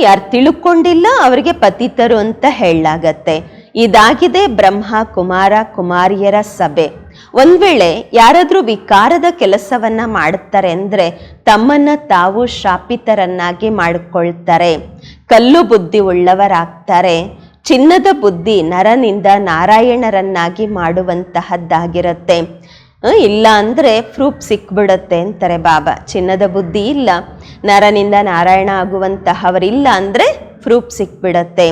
ಯಾರು ತಿಳ್ಕೊಂಡಿಲ್ಲ ಅವರಿಗೆ ಪತಿತರು ಅಂತ ಹೇಳಲಾಗತ್ತೆ. ಇದಾಗಿದೆ ಬ್ರಹ್ಮ, ಕುಮಾರ, ಕುಮಾರಿಯರ ಸಭೆ. ಒಂದ್ ವೇಳೆ ಯಾರಾದ್ರೂ ವಿಕಾರದ ಕೆಲಸವನ್ನ ಮಾಡುತ್ತಾರೆ ಅಂದ್ರೆ ತಮ್ಮನ್ನ ತಾವು ಶಾಪಿತರನ್ನಾಗಿ ಮಾಡಿಕೊಳ್ತಾರೆ. ಕಲ್ಲು ಬುದ್ಧಿ ಉಳ್ಳವರಾಗ್ತಾರೆ. ಚಿನ್ನದ ಬುದ್ಧಿ ನರನಿಂದ ನಾರಾಯಣರನ್ನಾಗಿ ಮಾಡುವಂತಹದ್ದಾಗಿರುತ್ತೆ. ಇಲ್ಲ ಅಂದರೆ ಪ್ರೂಫ್ ಸಿಕ್ಬಿಡತ್ತೆ ಅಂತಾರೆ ಬಾಬಾ. ಚಿನ್ನದ ಬುದ್ಧಿ ಇಲ್ಲ, ನರನಿಂದ ನಾರಾಯಣ ಆಗುವಂತಹವರಿಲ್ಲ ಅಂದರೆ ಪ್ರೂಫ್ ಸಿಕ್ಬಿಡತ್ತೆ.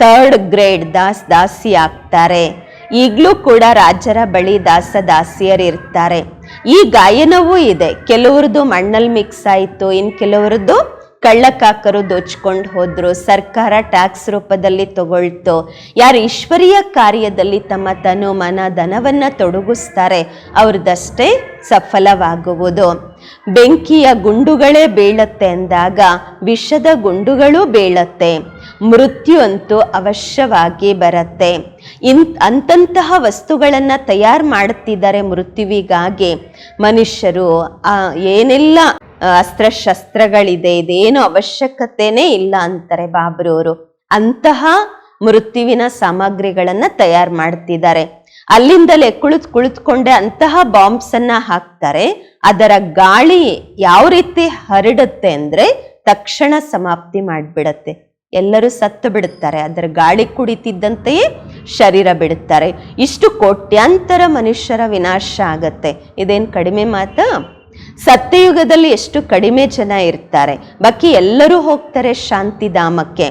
ಥರ್ಡ್ ಗ್ರೇಡ್ ದಾಸ್ ದಾಸಿ ಆಗ್ತಾರೆ ಈಗಲೂ ಕೂಡ ರಾಜರ ಬಳಿ ದಾಸ ದಾಸಿಯರು ಇರ್ತಾರೆ ಈ ಗಾಯನವೂ ಇದೆ. ಕೆಲವ್ರದ್ದು ಮಣ್ಣಲ್ಲಿ ಮಿಕ್ಸ್ ಆಯಿತು ಇನ್ನು ಕೆಲವ್ರದ್ದು ಕಳ್ಳಕಾಕರು ದೋಚ್ಕೊಂಡು ಹೋದ್ರು. ಸರ್ಕಾರ ಟ್ಯಾಕ್ಸ್ ರೂಪದಲ್ಲಿ ತಗೊಳ್ತು. ಯಾರು ಈಶ್ವರೀಯ ಕಾರ್ಯದಲ್ಲಿ ತಮ್ಮ ತನು ಮನ ಧನವನ್ನು ತೊಡಗಿಸ್ತಾರೆ ಅವ್ರದ್ದಷ್ಟೇ ಸಫಲವಾಗುವುದು. ಬೆಂಕಿಯ ಗುಂಡುಗಳೇ ಬೀಳತ್ತೆ ಅಂದಾಗ, ವಿಷದ ಗುಂಡುಗಳು ಬೀಳತ್ತೆ. ಮೃತ್ಯು ಅಂತೂ ಅವಶ್ಯವಾಗಿ ಬರತ್ತೆ. ಇನ್ ಅಂತಂತಹ ವಸ್ತುಗಳನ್ನು ತಯಾರು ಮಾಡುತ್ತಿದ್ದಾರೆ ಮೃತ್ಯುವಿಗಾಗಿ. ಮನುಷ್ಯರು ಏನೆಲ್ಲ ಅಸ್ತ್ರಶಸ್ತ್ರಗಳಿದೆ, ಇದೇನು ಅವಶ್ಯಕತೆನೇ ಇಲ್ಲ ಅಂತಾರೆ ಬಾಬ್ರವರು ಅಂತಹ ಮೃತ್ಯುವಿನ ಸಾಮಗ್ರಿಗಳನ್ನು ತಯಾರು ಮಾಡ್ತಿದ್ದಾರೆ. ಅಲ್ಲಿಂದಲೇ ಕುಳಿತು, ಕುಳಿತುಕೊಂಡೆ ಅಂತಹ ಬಾಂಬ್ಸ್ ಹಾಕ್ತಾರೆ. ಅದರ ಗಾಳಿ ಯಾವ ರೀತಿ ಹರಡುತ್ತೆ ಅಂದ್ರೆ ತಕ್ಷಣ ಸಮಾಪ್ತಿ ಮಾಡಿಬಿಡತ್ತೆ. ಎಲ್ಲರೂ ಸತ್ತು ಬಿಡುತ್ತಾರೆ. ಅದರ ಗಾಳಿ ಕುಡಿತಿದ್ದಂತೆಯೇ ಶರೀರ ಬಿಡುತ್ತಾರೆ. ಇಷ್ಟು ಕೋಟ್ಯಾಂತರ ಮನುಷ್ಯರ ವಿನಾಶ ಆಗತ್ತೆ. ಇದೇನು ಕಡಿಮೆ ಮಾತಾ? ಸತ್ಯಯುಗದಲ್ಲಿ ಎಷ್ಟು ಕಡಿಮೆ ಜನ ಇರ್ತಾರೆ. ಬಾಕಿ ಎಲ್ಲರೂ ಹೋಗ್ತಾರೆ ಶಾಂತಿಧಾಮಕ್ಕೆ.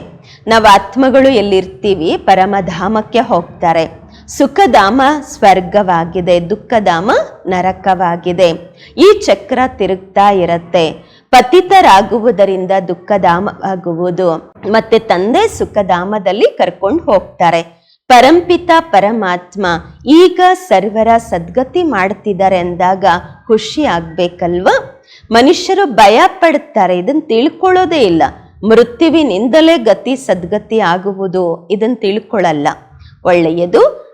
ನಾವು ಆತ್ಮಗಳು ಎಲ್ಲಿರ್ತೀವಿ? ಪರಮಧಾಮಕ್ಕೆ ಹೋಗ್ತಾರೆ. ಸುಖಧಾಮ ಸ್ವರ್ಗವಾಗಿದೆ, ದುಃಖಧಾಮ ನರಕವಾಗಿದೆ. ಈ ಚಕ್ರ ತಿರುಗ್ತಾ ಇರತ್ತೆ. ಪತಿತರಾಗುವುದರಿಂದ ದುಃಖಧಾಮವಾಗುವುದು. ಮತ್ತೆ ತಂದೆ ಸುಖಧಾಮದಲ್ಲಿ ಕರ್ಕೊಂಡು ಹೋಗ್ತಾರೆ. ಪರಂಪಿತ ಪರಮಾತ್ಮ ಈಗ ಸರ್ವರ ಸದ್ಗತಿ ಮಾಡ್ತಿದ್ದಾರೆ ಅಂದಾಗ ಖುಷಿ ಆಗ್ಬೇಕಲ್ವಾ? ಮನುಷ್ಯರು ಭಯ ಪಡ್ತಾರೆ ಇದನ್ನ ತಿಳ್ಕೊಳ್ಳೋದೇ ಇಲ್ಲ. ಮೃತ್ಯುವಿನಿಂದಲೇ ಗತಿ ಸದ್ಗತಿ ಆಗುವುದು ಇದನ್ನ ತಿಳ್ಕೊಳ್ಳಲ್ಲ. ಒಳ್ಳೆಯದು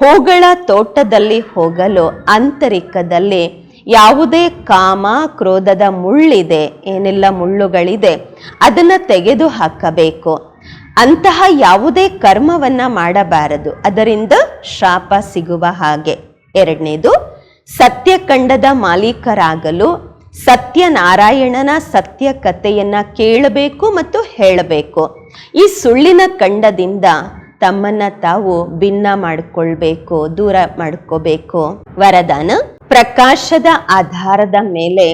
ಹೂಗಳ ತೋಟದಲ್ಲಿ ಹೋಗಲು ಅಂತರಿಕದಲ್ಲಿ ಯಾವುದೇ ಕಾಮ ಕ್ರೋಧದ ಮುಳ್ಳಿದೆ, ಏನೆಲ್ಲ ಮುಳ್ಳುಗಳಿದೆ ಅದನ್ನು ತೆಗೆದು ಹಾಕಬೇಕು. ಅಂತಹ ಯಾವುದೇ ಕರ್ಮವನ್ನ ಮಾಡಬಾರದು. ಅದರಿಂದ ಶಾಪ ಸಿಗುವ ಹಾಗೆ. ಎರಡನೇದು ಸತ್ಯಖಂಡದ ಮಾಲೀಕರಾಗಲು ಸತ್ಯನಾರಾಯಣನ ಸತ್ಯ ಕಥೆಯನ್ನು ಕೇಳಬೇಕು ಮತ್ತು ಹೇಳಬೇಕು. ಈ ಸುಳ್ಳಿನ ಖಂಡದಿಂದ ತಮ್ಮನ್ನ ತಾವು ಭಿನ್ನ ಮಾಡ್ಕೊಳ್ಬೇಕು, ದೂರ ಮಾಡ್ಕೋಬೇಕು. ವರದಾನ, ಪ್ರಕಾಶದ ಆಧಾರದ ಮೇಲೆ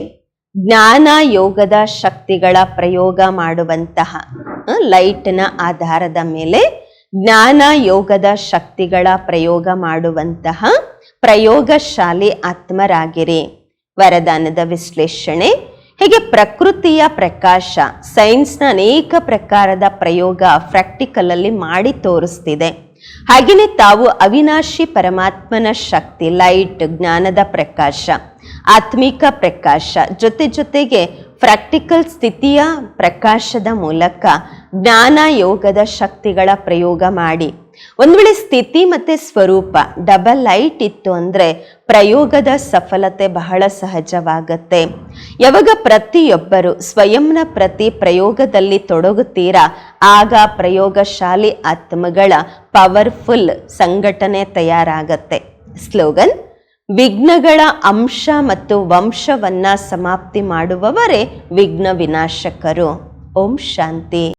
ಜ್ಞಾನ ಯೋಗದ ಶಕ್ತಿಗಳ ಪ್ರಯೋಗ ಮಾಡುವಂತಹ ಲೈಟ್ನ ಆಧಾರದ ಮೇಲೆ ಜ್ಞಾನ ಯೋಗದ ಶಕ್ತಿಗಳ ಪ್ರಯೋಗ ಮಾಡುವಂತಹ ಪ್ರಯೋಗಶಾಲಿ ಆತ್ಮರಾಗಿರಿ. ವರದಾನದ ವಿಶ್ಲೇಷಣೆ ಹೀಗೆ ಪ್ರಕೃತಿಯ ಪ್ರಕಾಶ ಸೈನ್ಸ್ನ ಅನೇಕ ಪ್ರಕಾರದ ಪ್ರಯೋಗ ಪ್ರಾಕ್ಟಿಕಲ್ ಅಲ್ಲಿ ಮಾಡಿ ತೋರಿಸ್ತಿದೆ. ಹಾಗೆಯೇ ತಾವು ಅವಿನಾಶಿ ಪರಮಾತ್ಮನ ಶಕ್ತಿ ಲೈಟ್ ಜ್ಞಾನದ ಪ್ರಕಾಶ, ಆತ್ಮಿಕ ಪ್ರಕಾಶ, ಜೊತೆ ಜೊತೆಗೆ ಪ್ರಾಕ್ಟಿಕಲ್ ಸ್ಥಿತಿಯ ಪ್ರಕಾಶದ ಮೂಲಕ ಜ್ಞಾನ ಯೋಗದ ಶಕ್ತಿಗಳ ಪ್ರಯೋಗ ಮಾಡಿ ಒಂದು ವೇಳೆ ಸ್ಥಿತಿ ಮತ್ತೆ ಸ್ವರೂಪ ಡಬಲ್ ಲೈಟ್ ಇತ್ತು ಅಂದ್ರೆ ಪ್ರಯೋಗದ ಸಫಲತೆ ಬಹಳ ಸಹಜವಾಗತ್ತೆ. ಯಾವಾಗ ಪ್ರತಿಯೊಬ್ಬರು ಸ್ವಯಂನ ಪ್ರತಿ ಪ್ರಯೋಗದಲ್ಲಿ ತೊಡಗುತ್ತೀರಾ, ಆಗ ಪ್ರಯೋಗಶಾಲಿ ಆತ್ಮಗಳ ಪವರ್ಫುಲ್ ಸಂಘಟನೆ ತಯಾರಾಗತ್ತೆ. ಸ್ಲೋಗನ್ ವಿಘ್ನಗಳ ಅಂಶ ಮತ್ತು ವಂಶವನ್ನ ಸಮಾಪ್ತಿ ಮಾಡುವವರೇ ವಿಘ್ನ ವಿನಾಶಕರು. ಓಂ ಶಾಂತಿ.